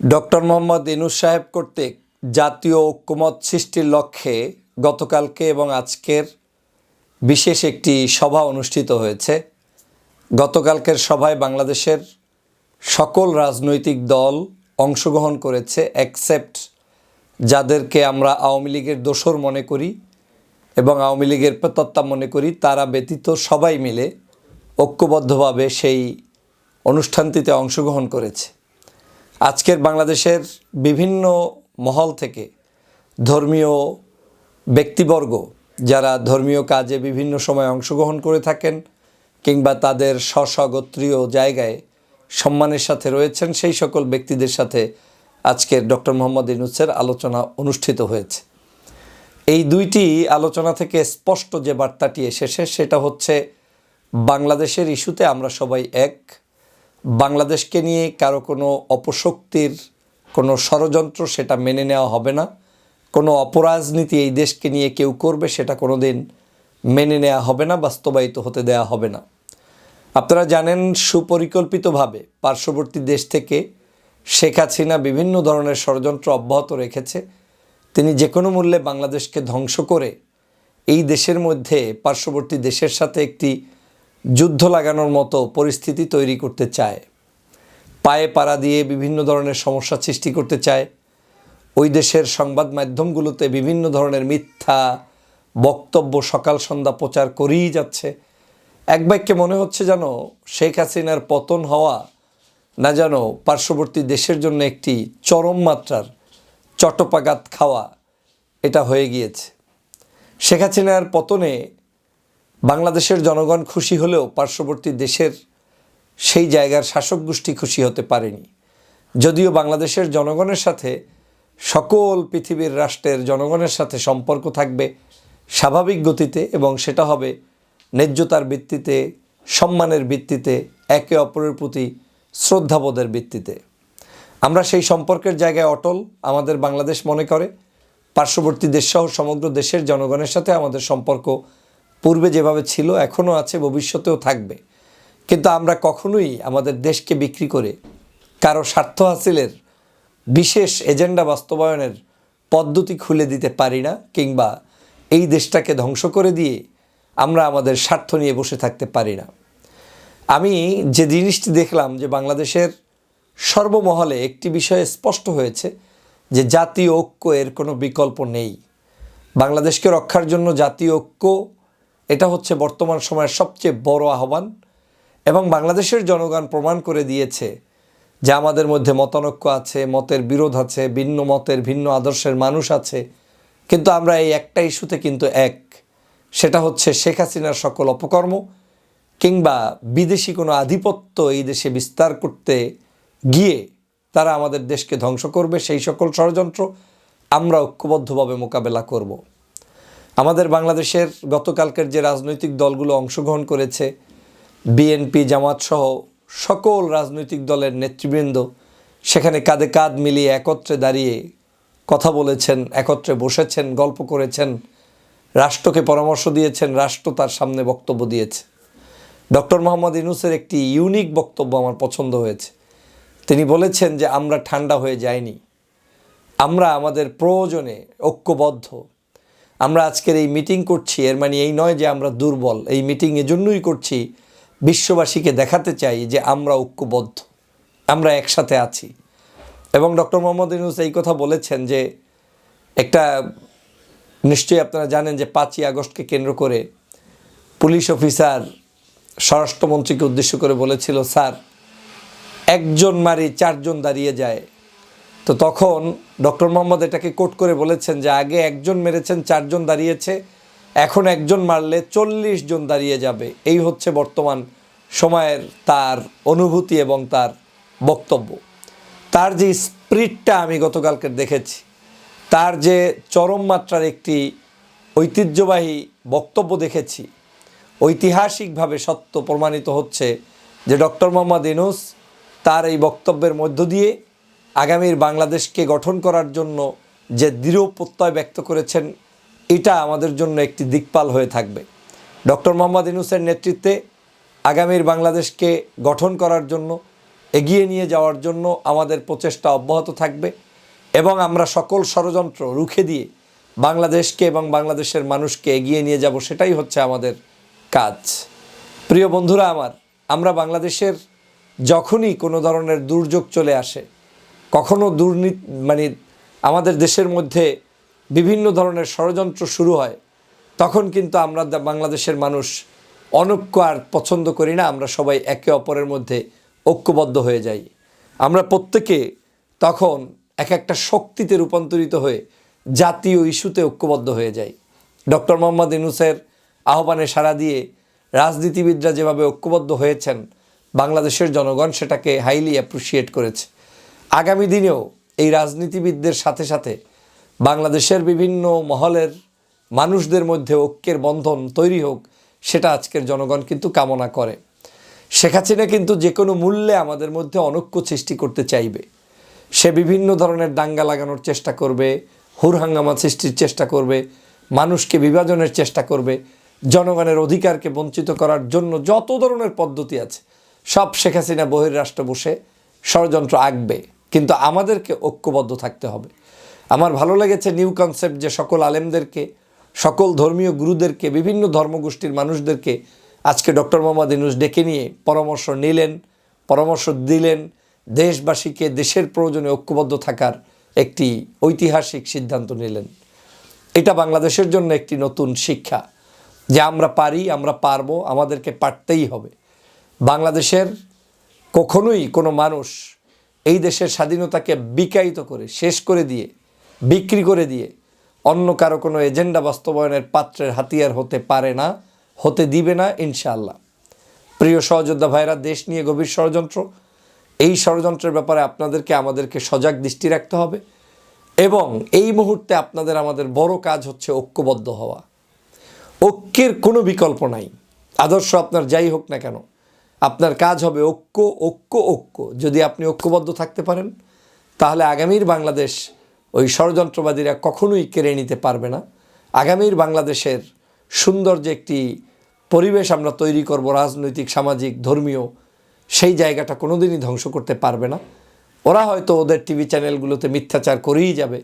Doctor Mohammad Yunus সাহেব কর্তৃক জাতীয় ঐক্যমত সৃষ্টির লক্ষ্যে গতকালকে এবং আজকের বিশেষ একটি সভা অনুষ্ঠিত হয়েছে। গতকালকের সভায় বাংলাদেশের সকল রাজনৈতিক দল অংশগ্রহণ করেছে অ্যাকসেপ্ট যাদেরকে আমরা আওয়ামী লীগের দোসর মনে করি এবং আওয়ামী লীগের প্রতত্তা মনে করি, তারা ব্যতীত সবাই মিলে ঐক্যবদ্ধভাবে সেই অনুষ্ঠানটিতে অংশগ্রহণ করেছে। আজকের বাংলাদেশের বিভিন্ন মহল থেকে ধর্মীয় ব্যক্তিবর্গ যারা ধর্মীয় কাজে বিভিন্ন সময় অংশগ্রহণ করে থাকেন কিংবা তাদের স্বস্বগোত্রীয় জায়গায় সম্মানের সাথে রয়েছেন, সেই সকল ব্যক্তিদের সাথে আজকের ডক্টর মোহাম্মদ ইনুসের আলোচনা অনুষ্ঠিত হয়েছে। এই দুইটি আলোচনা থেকে স্পষ্ট যে বার্তাটি এসেছে সেটা হচ্ছে, বাংলাদেশের ইস্যুতে আমরা সবাই এক বাংলাদেশকে নিয়ে কারও কোনো অপশক্তির কোনো ষড়যন্ত্র সেটা মেনে নেওয়া হবে না। কোনো অপরাজনীতি এই দেশকে নিয়ে কেউ করবে সেটা কোনো দিন মেনে নেওয়া হবে না, বাস্তবায়িত হতে দেওয়া হবে না। আপনারা জানেন, সুপরিকল্পিতভাবে পার্শ্ববর্তী দেশ থেকে শেখ হাসিনা বিভিন্ন ধরনের ষড়যন্ত্র অব্যাহত রেখেছে। তিনি যে কোনো মূল্যে বাংলাদেশকে ধ্বংস করে এই দেশের মধ্যে পার্শ্ববর্তী দেশের সাথে একটি যুদ্ধ লাগানোর মতো পরিস্থিতি তৈরি করতে চায়। পায়ে পাড়া দিয়ে বিভিন্ন ধরনের সমস্যা সৃষ্টি করতে চায়। ওই দেশের সংবাদ মাধ্যমগুলোতে বিভিন্ন ধরনের মিথ্যা বক্তব্য সকাল সন্ধ্যা প্রচার করেই যাচ্ছে। এক বাক্যে মনে হচ্ছে যেন শেখ হাসিনার পতন হওয়া না যেন পার্শ্ববর্তী দেশের জন্য একটি চরম মাত্রার চটপাগাত খাওয়া এটা হয়ে গিয়েছে। শেখ হাসিনার পতনে বাংলাদেশের জনগণ খুশি হলেও পার্শ্ববর্তী দেশের সেই জায়গার শাসক গোষ্ঠী খুশি হতে পারেনি। যদিও বাংলাদেশের জনগণের সাথে, সকল পৃথিবীর রাষ্ট্রের জনগণের সাথে সম্পর্ক থাকবে স্বাভাবিক গতিতে এবং সেটা হবে ন্যায্যতার ভিত্তিতে, সম্মানের ভিত্তিতে, একে অপরের প্রতি শ্রদ্ধাবোধের ভিত্তিতে। আমরা সেই সম্পর্কের জায়গায় অটল, আমাদের বাংলাদেশ মনে করে। পার্শ্ববর্তী দেশসহ সমগ্র দেশের জনগণের সাথে আমাদের সম্পর্ক পূর্বে যেভাবে ছিল, এখনও আছে, ভবিষ্যতেও থাকবে। কিন্তু আমরা কখনোই আমাদের দেশকে বিক্রি করে কারও স্বার্থ হাসিলের বিশেষ এজেন্ডা বাস্তবায়নের পদ্ধতি খুলে দিতে পারি না, কিংবা এই দেশটাকে ধ্বংস করে দিয়ে আমরা আমাদের স্বার্থ নিয়ে বসে থাকতে পারি না। আমি যে জিনিসটি দেখলাম যে বাংলাদেশের সর্বমহলে একটি বিষয়ে স্পষ্ট হয়েছে যে জাতীয় ঐক্য এর কোনো বিকল্প নেই। বাংলাদেশকে রক্ষার জন্য জাতীয় ঐক্য এটা হচ্ছে বর্তমান সময়ের সবচেয়ে বড় আহ্বান এবং বাংলাদেশের জনগণ প্রমাণ করে দিয়েছে যে আমাদের মধ্যে মতানৈক্য আছে, মতের বিরোধ আছে, ভিন্ন মতের ভিন্ন আদর্শের মানুষ আছে কিন্তু আমরা এই একটা ইস্যুতে কিন্তু এক সেটা হচ্ছে শেখ হাসিনার সকল অপকর্ম কিংবা বিদেশি কোনো আধিপত্য এই দেশে বিস্তার করতে গিয়ে তারা আমাদের দেশকে ধ্বংস করবে, সেই সকল ষড়যন্ত্র আমরা ঐক্যবদ্ধভাবে মোকাবেলা করব। আমাদের বাংলাদেশের গতকালকের যে রাজনৈতিক দলগুলো অংশগ্রহণ করেছে, বিএনপি, জামাত সহ সকল রাজনৈতিক দলের নেতৃবৃন্দ, সেখানে কাঁধে কাঁধ মিলিয়ে একত্রে দাঁড়িয়ে কথা বলেছেন, একত্রে বসেছেন, গল্প করেছেন, রাষ্ট্রকে পরামর্শ দিয়েছেন, রাষ্ট্র তার সামনে বক্তব্য দিয়েছে। ডক্টর মোহাম্মদ ইনুসের একটি ইউনিক বক্তব্য আমার পছন্দ হয়েছে। তিনি বলেছেন যে, আমরা ঠান্ডা হয়ে যাইনি। আমরা আমাদের প্রয়োজনে ঐক্যবদ্ধ আমরা আজকের এই মিটিং করছি, এর মানে এই নয় যে আমরা দুর্বল, এই মিটিং এজন্যই করছি বিশ্ববাসীকে দেখাতে চাই যে আমরা ঐক্যবদ্ধ, আমরা একসাথে আছি। এবং ডক্টর মোহাম্মদ ইউনুস এই কথা বলেছেন যে একটা, নিশ্চয়ই আপনারা জানেন যে পাঁচই আগস্টকে কেন্দ্র করে পুলিশ অফিসার, স্বরাষ্ট্রমন্ত্রীকে উদ্দেশ্য করে বলেছিল, স্যার, একজন মারি চারজন দাঁড়িয়ে যায় তো তখন ডক্টর মোহাম্মদ এটাকে কোট করে বলেছেন যে আগে একজন মেরেছেন, চারজন দাঁড়িয়েছে, এখন একজন মারলে চল্লিশ জন দাঁড়িয়ে যাবে। এই হচ্ছে বর্তমান সময়ের তার অনুভূতি এবং তার বক্তব্য। তার যে স্প্রিটটা আমি গতকালকে দেখেছি, তার যে চরম মাত্রার একটি ঐতিহ্যবাহী বক্তব্য দেখেছি, ঐতিহাসিকভাবে সত্য প্রমাণিত হচ্ছে যে ডক্টর মোহাম্মদ ইনুস তার এই বক্তব্যের মধ্য দিয়ে আগামীর বাংলাদেশকে গঠন করার জন্য যে দৃঢ় প্রত্যয় ব্যক্ত করেছেন, এটা আমাদের জন্য একটি দিকপাল হয়ে থাকবে। ডক্টর মোহাম্মদ ইনুসের নেতৃত্বে আগামীর বাংলাদেশকে গঠন করার জন্য, এগিয়ে নিয়ে যাওয়ার জন্য আমাদের প্রচেষ্টা অব্যাহত থাকবে এবং আমরা সকল ষড়যন্ত্র রুখে দিয়ে বাংলাদেশকে এবং বাংলাদেশের মানুষকে এগিয়ে নিয়ে যাব, সেটাই হচ্ছে আমাদের কাজ। প্রিয় বন্ধুরা আমার, আমরা বাংলাদেশের যখনই কোনো ধরনের দুর্যোগ চলে আসে কখনো দুর্নীতি মানে আমাদের দেশের মধ্যে বিভিন্ন ধরনের ষড়যন্ত্র শুরু হয়, তখন কিন্তু আমরা বাংলাদেশের মানুষ অনৈক্য আর পছন্দ করি না, আমরা সবাই একে অপরের মধ্যে ঐক্যবদ্ধ হয়ে যাই। আমরা প্রত্যেকে তখন এক একটা শক্তিতে রূপান্তরিত হয়ে জাতীয় ইস্যুতে ঐক্যবদ্ধ হয়ে যাই। ডক্টর মোহাম্মদ ইনুসের আহ্বানে সাড়া দিয়ে রাজনীতিবিদরা যেভাবে ঐক্যবদ্ধ হয়েছেন, বাংলাদেশের জনগণ সেটাকে হাইলি অ্যাপ্রিসিয়েট করেছে। আগামী দিনেও এই রাজনীতিবিদদের সাথে সাথে বাংলাদেশের বিভিন্ন মহলের মানুষদের মধ্যে ঐক্যের বন্ধন তৈরি হোক, সেটা আজকের জনগণ কিন্তু কামনা করে। শেখ হাসিনা কিন্তু যে কোনো মূল্যে আমাদের মধ্যে অনৈক্য সৃষ্টি করতে চাইবে। সে বিভিন্ন ধরনের দাঙ্গা লাগানোর চেষ্টা করবে, হুরহাঙ্গামা সৃষ্টির চেষ্টা করবে, মানুষকে বিভাজনের চেষ্টা করবে, জনগণের অধিকারকে বঞ্চিত করার জন্য যত ধরনের পদ্ধতি আছে, সব শেখ হাসিনা বহির্রাষ্ট্র বসে ষড়যন্ত্র আঁকবে। কিন্তু আমাদেরকে ঐক্যবদ্ধ থাকতে হবে। আমার ভালো লেগেছে নিউ কনসেপ্ট যে সকল আলেমদেরকে, সকল ধর্মীয় গুরুদেরকে, বিভিন্ন ধর্মগোষ্ঠীর মানুষদেরকে আজকে ডক্টর মোহাম্মদ ইনুস ডেকে নিয়ে পরামর্শ নিলেন, পরামর্শ দিলেন দেশবাসীকে দেশের প্রয়োজনে ঐক্যবদ্ধ থাকার একটি ঐতিহাসিক সিদ্ধান্ত নিলেন। এটা বাংলাদেশের জন্য একটি নতুন শিক্ষা যে আমরা পারি, আমরা পারব, আমাদেরকে পারতেই হবে। বাংলাদেশের কখনোই কোনো মানুষ এই দেশের স্বাধীনতাকে বিকায়িত করে, শেষ করে দিয়ে, বিক্রি করে দিয়ে অন্য কারও কোনো এজেন্ডা বাস্তবায়নের পাত্রের হাতিয়ার হতে পারে না, হতে দিবে না ইনশাআল্লাহ। প্রিয় সহযোদ্ধা ভাইরা, দেশ নিয়ে গভীর ষড়যন্ত্র। এই ষড়যন্ত্রের ব্যাপারে আপনাদেরকে, আমাদেরকে সজাগ দৃষ্টি রাখতে হবে এবং এই মুহূর্তে আপনাদের আমাদের বড় কাজ হচ্ছে ঐক্যবদ্ধ হওয়া। ঐক্যের কোনো বিকল্প নাই। আদর্শ আপনার যাই হোক না কেন আপনার কাজ হবে ঐক্য ঐক্য ঐক্য। যদি আপনি ঐক্যবদ্ধ থাকতে পারেন, তাহলে আগামীর বাংলাদেশ ওই ষড়যন্ত্রবাদীরা কখনোই কেড়ে নিতে পারবে না। আগামীর বাংলাদেশের সুন্দর যে একটি পরিবেশ আমরা তৈরি করব, রাজনৈতিক, সামাজিক, ধর্মীয়, সেই জায়গাটা কোনো দিনই ধ্বংস করতে পারবে না। ওরা হয়তো ওদের টিভি চ্যানেলগুলোতে মিথ্যাচার করেই যাবে,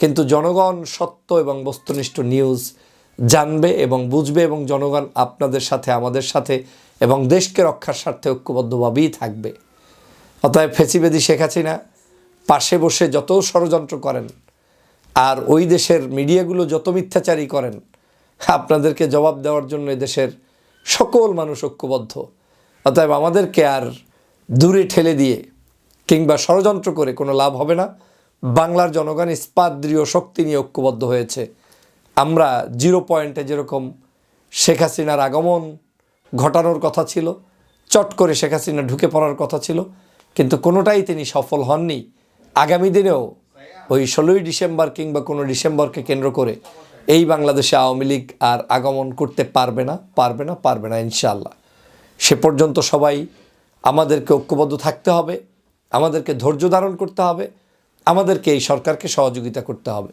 কিন্তু জনগণ সত্য এবং বস্তুনিষ্ঠ নিউজ জানবে এবং বুঝবে এবং জনগণ আপনাদের সাথে, আমাদের সাথে এবং দেশকে রক্ষার স্বার্থে ঐক্যবদ্ধভাবেই থাকবে। অতএব ফেসিবেদি শেখ হাসিনা পাশে বসে যত ষড়যন্ত্র করেন আর ওই দেশের মিডিয়াগুলো যত মিথ্যাচারী করেন, আপনাদেরকে জবাব দেওয়ার জন্য দেশের সকল মানুষ ঐক্যবদ্ধ। অতএব আমাদেরকে আর দূরে ঠেলে দিয়ে কিংবা ষড়যন্ত্র করে কোনো লাভ হবে না। বাংলার জনগণ ইস্পাত দৃঢ় শক্তি নিয়ে ঐক্যবদ্ধ হয়েছে। আমরা জিরো পয়েন্টে যেরকম শেখ হাসিনার আগমন ঘটানোর কথা ছিল, চট করে শেখ হাসিনা ঢুকে পড়ার কথা ছিল, কিন্তু কোনোটাই তিনি সফল হননি। আগামী দিনেও ওই ষোলোই ডিসেম্বর কিংবা কোনো ডিসেম্বরকে কেন্দ্র করে এই বাংলাদেশে আওয়ামী লীগ আর আগমন করতে পারবে না পারবে না পারবে না, ইনশাআল্লাহ। সে পর্যন্ত সবাই আমাদেরকে ঐক্যবদ্ধ থাকতে হবে, আমাদেরকে ধৈর্য ধারণ করতে হবে, আমাদেরকে এই সরকারকে সহযোগিতা করতে হবে।